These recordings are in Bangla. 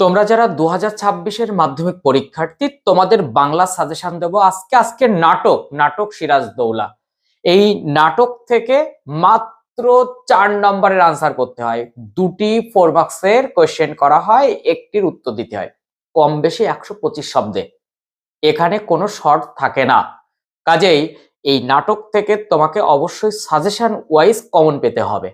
তোমরা যারা দু হাজার ছাব্বিশের মাধ্যমিক পরীক্ষার্থী, তোমাদের বাংলা সাজেশন দেবো আজকে। আজকে নাটক নাটক সিরাজ দৌলা। এই নাটক থেকে মাত্র চার নম্বরের আনসার করতে হয়। দুটি ফোর মার্কসের কোয়েশ্চেন করা হয়, একটির উত্তর দিতে হয়। কম বেশি একশো পঁচিশ শব্দে। এখানে কোনো শর্ট থাকে না। কাজেই এই নাটক থেকে তোমাকে অবশ্যই সাজেশন ওয়াইজ কমন পেতে হবে।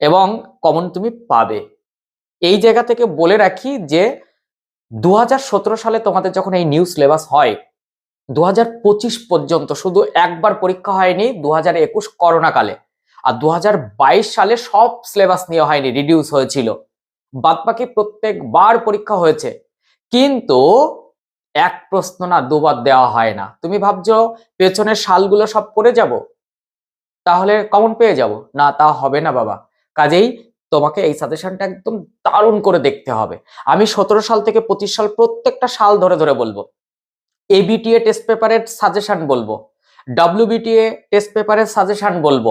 এবং কমন তুমি পাবে। এই জায়গা থেকে বলে রাখি যে দু হাজার সতেরো সালে তোমাদের যখন এই নিউ সিলেবাস হয় দু হাজার পঁচিশ পর্যন্ত শুধু একবার পরীক্ষা হয়নি দু হাজার একুশ করোনাকালে। আর দু হাজার বাইশ সালে সব সিলেবাস নিয়ে হয়নি রিডিউস হয়েছিল। বাদবাকি প্রত্যেকবার পরীক্ষা হয়েছে। কিন্তু এক প্রশ্ন না দুবার দেওয়া হয় না। তুমি ভাবছ, পেছনের সালগুলো সব করে যাব? তাহলে কমন পেয়ে যাব। না, তা হবে না বাবা। কাজেই তোমাকে এই সাজেশনটা একদম দারুণ করে দেখতে হবে। আমি সতেরো সাল থেকে পঁচিশ সাল প্রত্যেকটা সাল ধরে ধরে বলব। এবিটিএ টেস্ট পেপারের সাজেশন বলব। ডাব্লিউবিটিএ টেস্ট পেপারের সাজেশন বলব।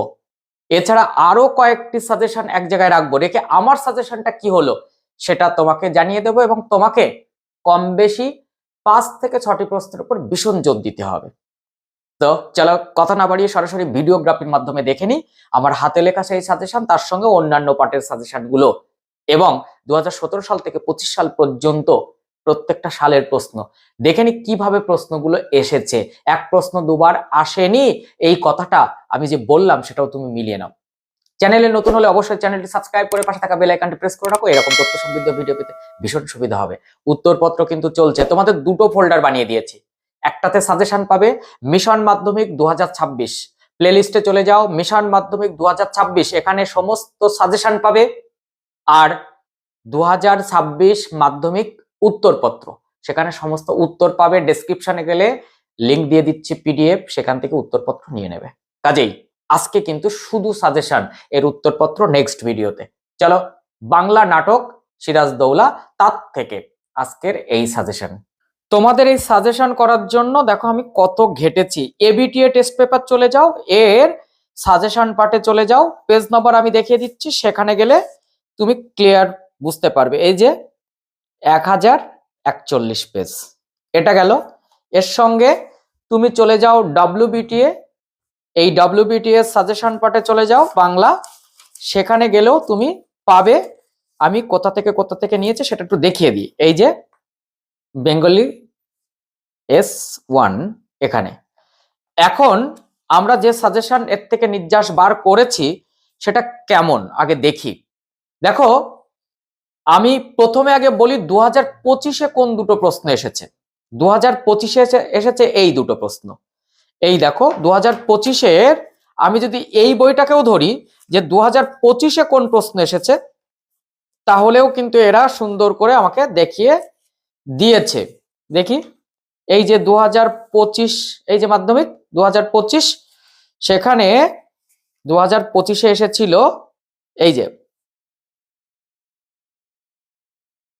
এছাড়া আরও কয়েকটি সাজেশন এক জায়গায় রাখব। রেখে আমার সাজেশনটা কি হলো সেটা তোমাকে জানিয়ে দেবো এবং তোমাকে কম বেশি পাঁচ থেকে ছটি প্রশ্নের উপর ভীষণ জোর দিতে হবে। তো চলো কথা না বাড়িয়ে সরাসরি ভিডিওগ্রাফির মাধ্যমে দেখে নিই। আমার হাতে লেখা সেই সাজেশন তার সঙ্গে অন্যান্য পার্টের সাজেশনগুলো। এবং দু হাজার সতেরো সাল থেকে পঁচিশ সাল পর্যন্ত প্রত্যেকটা সালের প্রশ্ন। দেখে নি কীভাবে প্রশ্নগুলো এসেছে। এক প্রশ্ন দুবার আসেনি, এই কথাটা আমি যে বললাম সেটাও তুমি মিলিয়ে নাও। চ্যানেলে নতুন হলে অবশ্যই চ্যানেলটি সাবস্ক্রাইব করে পাশে থাকা বেল আইকনটি প্রেস করে রাখো, এরকম তথ্য সমৃদ্ধ ভিডিও পেতে ভীষণ সুবিধা হবে। উত্তরপত্র কিন্তু চলছে, তোমাদের দুটো ফোল্ডার বানিয়ে দিয়েছি। একটাতে সাজেশন পাবে মিশন মাধ্যমিক দু হাজার ছাব্বিশ। প্লেলিস্টে চলে যাও, মিশন মাধ্যমিক দু হাজার ছাব্বিশ, এখানে সমস্ত সাজেশন পাবে। আর দু হাজার ছাব্বিশ মাধ্যমিক উত্তরপত্র, সেখানে সমস্ত উত্তর পাবে। ডেসক্রিপশনে গেলে লিংক দিয়ে দিচ্ছি পিডিএফ সেখান থেকে উত্তরপত্র নিয়ে নেবে। কাজেই আজকে কিন্তু শুধু সাজেশন, এর উত্তরপত্র নেক্সট ভিডিওতে চলো, বাংলা নাটক, সিরাজ দৌলা, তার থেকে আজকের এই সাজেশন। তোমাদের এই সাজেশন করার জন্য দেখো আমি কত ঘেটেছি। এবিটিএ টেস্ট পেপার চলে যাও, এর সাজেশন পার্টে চলে যাও পেজ নম্বর আমি দেখিয়ে দিচ্ছি, সেখানে গেলে তুমি ক্লিয়ার বুঝতে পারবে। এই যে এক হাজার একচল্লিশ পেজ এটা গেল। এর সঙ্গে তুমি চলে যাও ডাব্লিউবিটিএ এই ডাব্লিউবিটিএ সাজেশন পার্টে চলে যাও, বাংলা। সেখানে গেলেও তুমি পাবে। আমি কোথা থেকে কোথা থেকে নিয়েছি সেটা একটু দেখিয়ে দিই। এই যে বেঙ্গলি এস ওয়ান এখানে। এখন আমরা যে সাজেশন এর থেকে নির্যাস বার করেছি, সেটা কেমন? আগে দেখি। দেখো, আমি প্রথমে আগে বলি দু হাজার পঁচিশে কোন দুটো প্রশ্ন এসেছে? দু হাজার পঁচিশে এসেছে এই দুটো প্রশ্ন। এই দেখো দু হাজার পঁচিশের আমি যদি এই বইটাকেও ধরি, যে দু হাজার পঁচিশে কোন প্রশ্ন এসেছে, তাহলেও কিন্তু এরা সুন্দর করে আমাকে দেখিয়ে দিয়েছে। দেখি, এই যে দু হাজার পঁচিশ, এই যে মাধ্যমিক দু হাজার পঁচিশ, সেখানে দু হাজার পঁচিশে এসেছিল, এই যে,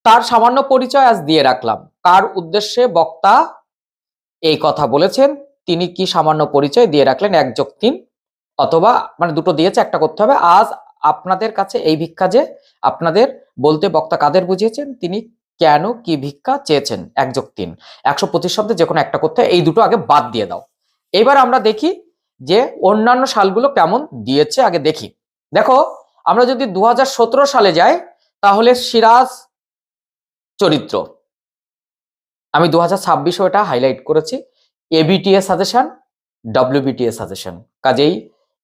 তার সামান্য পরিচয় আজ দিয়ে রাখলাম। কার উদ্দেশ্যে বক্তা এই কথা বলেছেন, তিনি কি সামান্য পরিচয় দিয়ে রাখলেন, এক যোগ তিন, অথবা মানে দুটো দিয়েছে, একটা করতে হবে। আজ আপনাদের কাছে এই ভিক্ষা যে, আপনাদের বলতে বক্তা কাদের বুঝিয়েছেন? তিনি কেন কি ভিক্ষা চেয়েছেন এক যোগ তিন? একশো পঁচিশ শব্দে যে কোনো একটা করতে এই দুটো আগে বাদ দিয়ে দাও। এবার আমরা দেখি যে অন্যান্য সালগুলো কেমন দিয়েছে, আগে দেখি। দেখো, আমরা যদি দু হাজার সতেরো সালে যাই, তাহলে সিরাজ চরিত্র। আমি দু হাজার ছাব্বিশও এটা হাইলাইট করেছি। এবিটিএ সাজেশন ডব্লিউবিটিএ সাজেশন কাজেই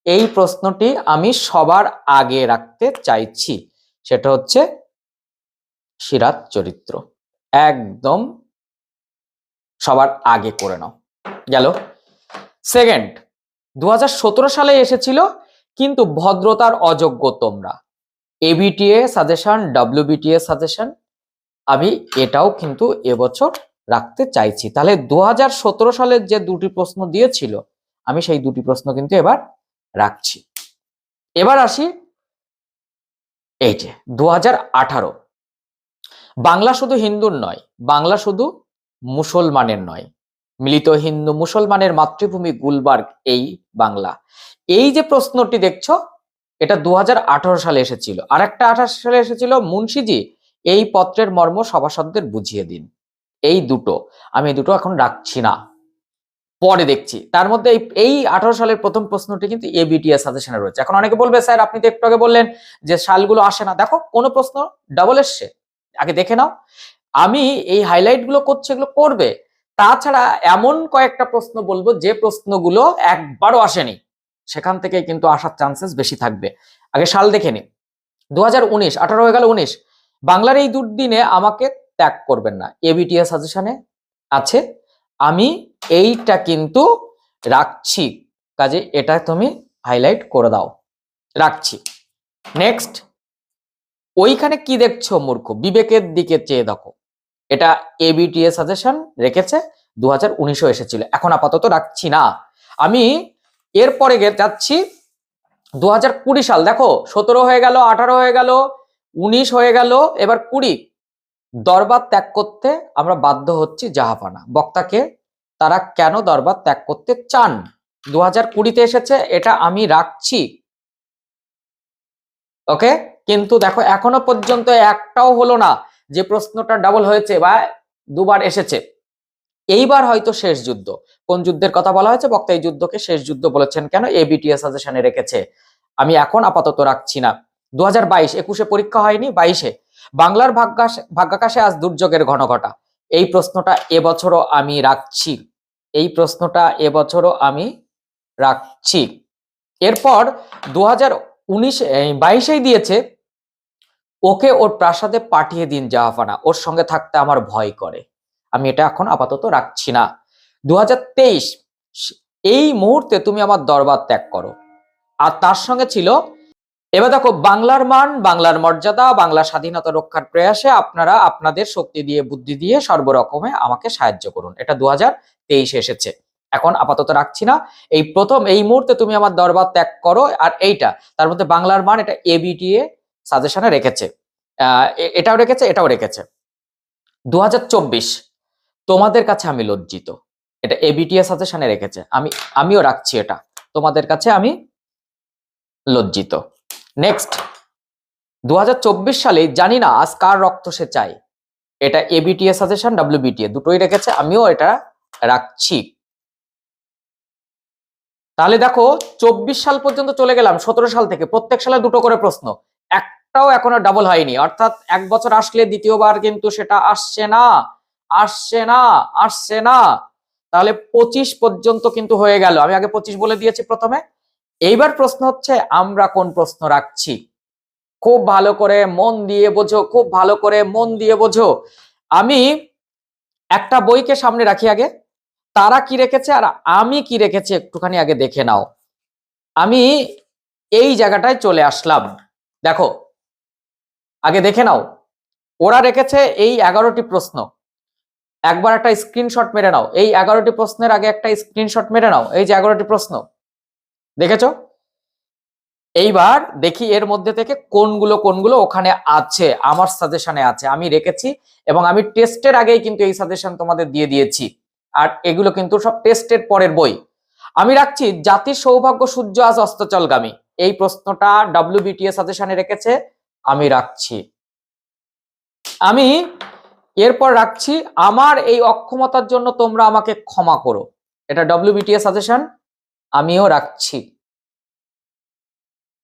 এই প্রশ্নটি আমি সবার আগে রাখতে চাইছি। সেটা হচ্ছে সিরাজ চরিত্র। একদম সবার আগে করে নাও। গেল। সেকেন্ড দু হাজার সতেরো সালে এসেছিল কিন্তু ভদ্রতার অযোগ্য তোমরা। এবিটিএ সাজেশন ডব্লিউবিটিএ সাজেশন আমি এটাও কিন্তু এবছর রাখতে চাইছি। তাহলে দু হাজার সতেরো সালের যে দুটি প্রশ্ন দিয়েছিল, আমি সেই দুটি প্রশ্ন কিন্তু এবার রাখছি। এবার আসি এই যে দু হাজার আঠারো। বাংলা শুধু হিন্দুর নয়, বাংলা শুধু মুসলমানের নয়। মিলিত হিন্দু মুসলমানের মাতৃভূমি গুলবার্গ, এই বাংলা। এই যে প্রশ্নটি দেখছ, এটা দু হাজার আঠারো সালে এসেছিল। আর একটা আঠাশ সালে এসেছিল, মুন্সিজি এই পত্রের মর্ম সভাসদদের বুঝিয়ে দিন। এই দুটো। আমি দুটো এখন রাখছি না। পরে দেখছি। তার মধ্যে এই এই আঠারো সালের প্রথম প্রশ্নটি কিন্তু এবিটিএস সাজেশনে রয়েছে। এখন অনেকে বলবে, স্যার, আপনি তো একটু আগে বললেন যে সালগুলো আসে না। দেখো, কোনো প্রশ্ন ডাবল এসছে। আগে দেখে নাও। আমি এই হাইলাইটগুলো করছি, এগুলো করবে। তাছাড়া এমন কয়েকটা প্রশ্ন বলব, যে প্রশ্নগুলো একবারও আসেনি, সেখান থেকে কিন্তু আসার চান্সেস বেশি থাকবে। আগে সাল দেখে নি দু হাজার উনিশ, আঠারো হয়ে গেল উনিশ। বাংলার এই দুর্দিনে আমাকে ত্যাগ করবেন না। এবিটিএস সাজেশনে আছে। আমি এইটা কিন্তু রাখছি। কাজে এটা তুমি হাইলাইট করে দাও। রাখছি। নেক্সট ওইখানে কি দেখছ মূর্খ? বিবেকের দিকে চেয়ে দেখো। এটা এবিটিএ সাজেশন রেখেছে দু হাজার এসেছিল। এখন আপাতত রাখছি না। আমি এরপরে যাচ্ছি দু হাজার কুড়ি সাল, দেখো, সতেরো হয়ে গেল, আঠারো হয়ে গেল, উনিশ হয়ে গেল, এবার কুড়ি। দরবার ত্যাগ করতে আমরা বাধ্য হচ্ছি জাহাপানা। বক্তাকে, তারা কেন দরবার ত্যাগ করতে চান? দু হাজার কুড়িতে এসেছে, এটা আমি রাখছি। ওকে? কিন্তু দেখো, এখনও পর্যন্ত একটাও হলো না যে প্রশ্নটা ডাবল হয়েছে বা দুবার এসেছে। এইবার হয়তো শেষ যুদ্ধ। কোন যুদ্ধের কথা বলা হয়েছে? বক্তা এই যুদ্ধকে শেষ যুদ্ধ বলেছেন কেন? এবিটিএস সাজেশনে রেখেছে। আমি এখন আপাতত রাখছি না। দু হাজার বাইশ, একুশে পরীক্ষা হয়নি? বাইশে। বাংলার ভাগ্যাস, ভাগ্যাকাশে আজ দুর্যোগের ঘন ঘটা এই প্রশ্নটা এবছরও আমি রাখছি। এই প্রশ্নটা এবছরও আমি রাখছি। এরপর দু হাজার উনিশ বাইশেই দিয়েছে ওকে ওর প্রাসাদে পাঠিয়ে দিন জাহাফানা। ওর সঙ্গে থাকতে আমার ভয় করে। আমি এটা এখন আপাতত রাখছি না। দু হাজার তেইশ এই মুহূর্তে তুমি আমার দরবার ত্যাগ করো। আর তার সঙ্গে ছিল, এবার দেখো, বাংলার মান, বাংলার মর্যাদা, বাংলা স্বাধীনতা রক্ষার প্রয়াসে আপনারা আপনাদের শক্তি দিয়ে, বুদ্ধি দিয়ে সর্বরকমে আমাকে সাহায্য করুন। এটা দু হাজার এসেছে। এখন আপাতত রাখছি না। এই প্রথম, এই মুহূর্তে তুমি আমার দরবার ত্যাগ করো। আর এইটা, তার মধ্যে বাংলার মান, এটা এবিটিএ সাজেশনে রেখেছে। এটাও রেখেছে এটাও রেখেছে। দু হাজার চব্বিশ, তোমাদের কাছে আমি লজ্জিত। এটা এবিটিএ সাজেশনে রেখেছে। আমি, আমিও রাখছি এটা। তোমাদের কাছে আমি লজ্জিত। নেক্সট, দুহাজার চব্বিশ সালে জানি না আজ কার রক্ত সে চায়। এটা এবিটিএ সাজেশন ডাব্লিউবিটিএ দুটোই রেখেছে, আমিও এটা রাখছি। তাহলে দেখো, চব্বিশ সাল পর্যন্ত চলে গেলাম, সতেরো সাল থেকে। প্রত্যেক সালে দুটো করে প্রশ্ন। একটাও এখনও ডাবল হয়নি। অর্থাৎ এক বছর আসলে দ্বিতীয়বার কিন্তু সেটা আসছে না আসছে না আসছে না। তাহলে পঁচিশ পর্যন্ত কিন্তু হয়ে গেল। আমি আগে পঁচিশ বলে দিয়েছি প্রথমে। এইবার প্রশ্ন হচ্ছে, আমরা কোন প্রশ্ন রাখছি? খুব ভালো করে মন দিয়ে বোঝো, খুব ভালো করে মন দিয়ে বোঝো। আমি একটা বইকে সামনে রাখি আগে। তারা কি রেখেছে আর আমি কি রেখেছি একটুখানি আগে দেখে নাও। আমি এই জায়গাটায় চলে আসলাম। দেখো, আগে দেখে নাও। ওরা রেখেছে এই এগারোটি প্রশ্ন। একবার একটা স্ক্রিনশট মেরে নাও। এই এগারোটি প্রশ্নের আগে একটা স্ক্রিনশট মেরে নাও। এই যে এগারোটি প্রশ্ন। দেখেছ? এইবার দেখি এর মধ্যে থেকে কোনগুলো কোনগুলো ওখানে আছে, আমার সাজেশনে আছে। আমি রেখেছি এবং আমি টেস্টের আগেই কিন্তু এই সাজেশন তোমাদের দিয়ে দিয়েছি। আর এগুলো কিন্তু সব টেস্টের পরের বই। আমি রাখছি, জাতির সৌভাগ্য সূর্য আজ অস্তচলগামী এই প্রশ্নটা ডাব্লিউবিটিএ সাজেশনে রেখেছে, আমি রাখছি। আমি এরপর রাখছি, আমার এই অক্ষমতার জন্য তোমরা আমাকে ক্ষমা করো। এটা ডব্লিউবিটিএ সাজেশন আমিও রাখছি।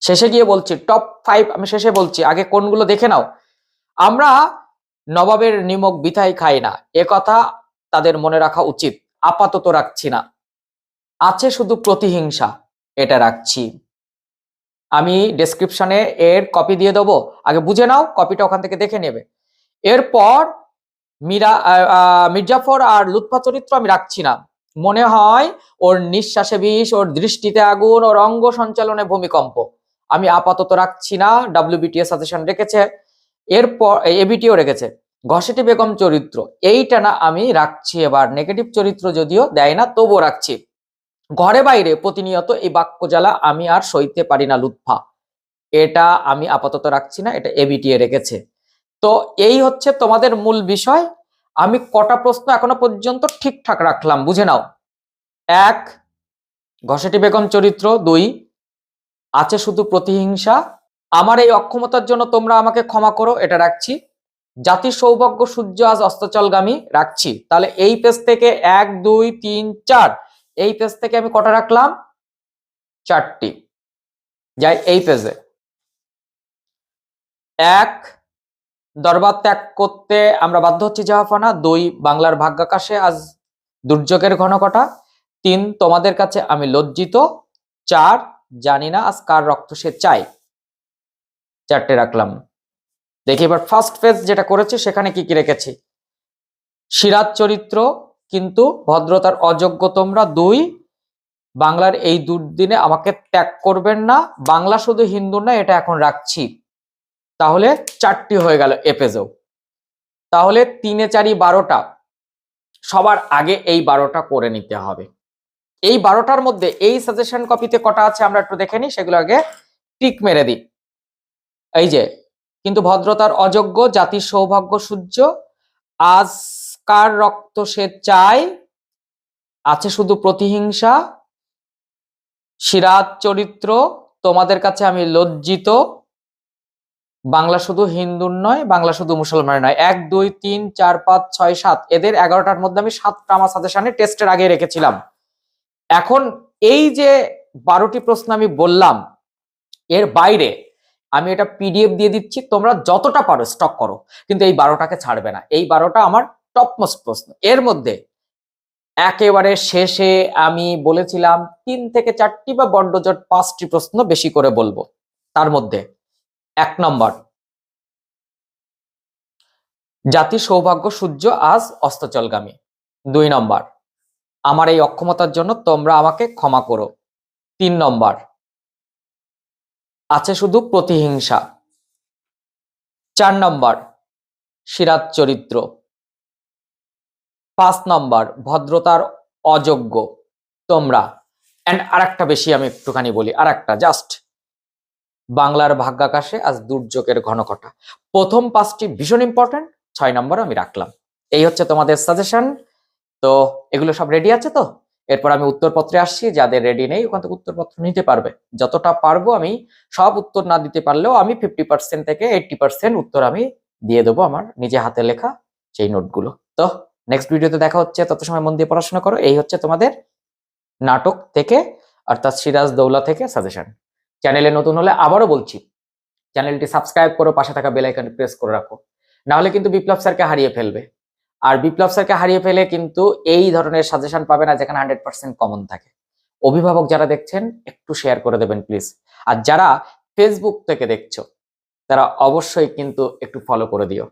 শেষে গিয়ে বলছি টপ ফাইভ আমি শেষে বলছি, আগে কোনগুলো দেখে নাও। আমরা নবাবের নিমক বিথাই খাই না, এ কথা তাদের মনে রাখা উচিত। আপাতত রাখছি না। আছে শুধু প্রতিহিংসা, এটা রাখছি। আমি ডেসক্রিপশনে এর কপি দিয়ে দেবো। আগে বুঝে নাও কপিটা ওখান থেকে দেখে নেবে। এরপর মীরা মির্জাফর আর লুৎফা চরিত্র আমি রাখছি না। মনে হয় ওর নিঃশ্বাসে বিষ, ওর দৃষ্টিতে আগুন, ওর অঙ্গ সঞ্চালনে ভূমিকম্প। আমি আপাতত রাখছি না ডাব্লিউবিটিএ সাজেশন রেখেছে। এরপর এবিটিও রেখেছে। ঘসেটি বেগম চরিত্র, এইটা না আমি রাখছি এবার। নেগেটিভ চরিত্র যদিও দেয় না, তবুও রাখছি। ঘরে বাইরে প্রতিনিয়ত এই বাক্য জ্বালা আমি আর সইতে পারি না, লুৎফা। এটা আমি আপাতত রাখছি না, এটা এবিটিএ রেখেছে। তো এই হচ্ছে তোমাদের মূল বিষয়। আমি কটা প্রশ্ন এখনও পর্যন্ত ঠিকঠাক রাখলাম, বুঝে নাও। এক ঘসেটি বেগম চরিত্র। দুই, আছে শুধু প্রতিহিংসা। আমার এই অক্ষমতার জন্য তোমরা আমাকে ক্ষমা করো, এটা রাখছি। জাতি সৌভাগ্য সূর্য আজ অস্তচলগামী, রাখছি। তাহলে এই পেজ থেকে এক, দুই, তিন, চার। এই পেজ থেকে আমি কটা রাখলাম? চারটি। যাই এই পেজে এক, দরবার ত্যাগ করতে আমরা বাধ্য হচ্ছি জাহাফানা দুই, বাংলার ভাগ্যাকাশে আজ দুর্যোগের ঘনকটা। তিন, তোমাদের কাছে আমি লজ্জিত। চার, জানি না আজ কার রক্ত সে চাই চারটে রাখলাম। দেখি এবার ফার্স্ট পেজ যেটা করেছি সেখানে কি কি রেখেছি? সিরাজ চরিত্র কিন্তু ভদ্রতার অযোগ্য তোমরা দুই। বাংলার এই দুর্দিনে আমাকে ত্যাগ করবেন না। বাংলা শুধু হিন্দু না এটা এখন রাখছি। তাহলে চারটি হয়ে গেল এপেজেও। তাহলে তিনে চারি বারোটা। সবার আগে এই বারোটা করে নিতে হবে। এই বারোটার মধ্যে এই সাজেশন কপিতে কটা আছে আমরা একটু দেখে নিই, সেগুলো আগে টিক মেরে দিই। এই যে, কিন্তু ভদ্রতার অযোগ্য, জাতির সৌভাগ্য সূর্য, আজ কার রক্ত সে চায়? আছে শুধু প্রতিহিংসা। সিরাজ চরিত্র তোমাদের কাছে আমি লজ্জিত। বাংলা শুধু হিন্দুর নয়, বাংলা শুধু মুসলমানের নয়। এক, দুই, তিন, চার, পাঁচ, ছয়, সাত। এদের এগারোটার মধ্যে আমি সাতটা আমার সাজেশনে টেস্টের আগে রেখেছিলাম। এখন এই যে বারোটি প্রশ্ন আমি বললাম, এর বাইরে আমি এটা পিডিএফ দিয়ে দিচ্ছি, তোমরা যতটা পারো স্টক করো। কিন্তু এই বারোটাকে ছাড়বে না। এই বারোটা আমার টপ মোস্ট প্রশ্ন। এর মধ্যে একেবারে শেষে আমি বলেছিলাম তিন থেকে চারটি বা বন্ডজট পাঁচটি প্রশ্ন বেশি করে বলব। তার মধ্যে এক নম্বর, জাতি সৌভাগ্য সূর্য আজ অস্তচলগামী। দুই নম্বর, আমার এই অক্ষমতার জন্য তোমরা আমাকে ক্ষমা করো। তিন নম্বর, আছে শুধু প্রতিহিংসা। চার নম্বর সিরাজ চরিত্র। পাঁচ নম্বর, ভদ্রতার অযোগ্য। তোমরা অ্যান্ড আর একটা বেশি আমি একটুখানি বলি আর একটা জাস্ট বাংলার ভাগ্যাকাশে আজ দুর্যোগের ঘনঘটা। প্রথম পাঁচটি ভীষণ ইম্পর্টেন্ট ছয় নম্বর আমি রাখলাম। এই হচ্ছে তোমাদের সাজেশন তো, এগুলো সব রেডি আছে তো? এরপর আমি উত্তরপত্রে আসছি, যাদের রেডি নেই, ওখান থেকে উত্তরপত্র নিতে পারবে। যতটা পারব আমি, সব উত্তর না দিতে পারলেও আমি ফিফটি পার্সেন্ট থেকে এইটটি পার্সেন্ট উত্তর আমি দিয়ে দেবো আমার নিজে হাতে লেখা সেই নোটগুলো তো নেক্সট ভিডিওতে দেখা হচ্ছে, তত সময় মন দিয়ে পড়াশোনা করো। এই হচ্ছে তোমাদের নাটক থেকে, অর্থাৎ সিরাজ দৌলা থেকে সাজেশন চ্যানেলে নতুন হলে আবারও বলছি চ্যানেলটি সাবস্ক্রাইব করো, পাশে থাকা বেল আইকন প্রেস করে রাখো। না হলে কিন্তু বিপ্লব স্যারকে হারিয়ে ফেলবে। আর বিপ্লব স্যারকে হারিয়ে ফেলে কিন্তু এই ধরনের সাজেশন পাবে না, যেখানে হান্ড্রেড পার্সেন্ট কমন থাকে। অভিভাবক যারা দেখছেন, একটু শেয়ার করে দেবেন প্লিজ আর যারা ফেসবুক থেকে দেখছ, তারা অবশ্যই কিন্তু একটু ফলো করে দিও।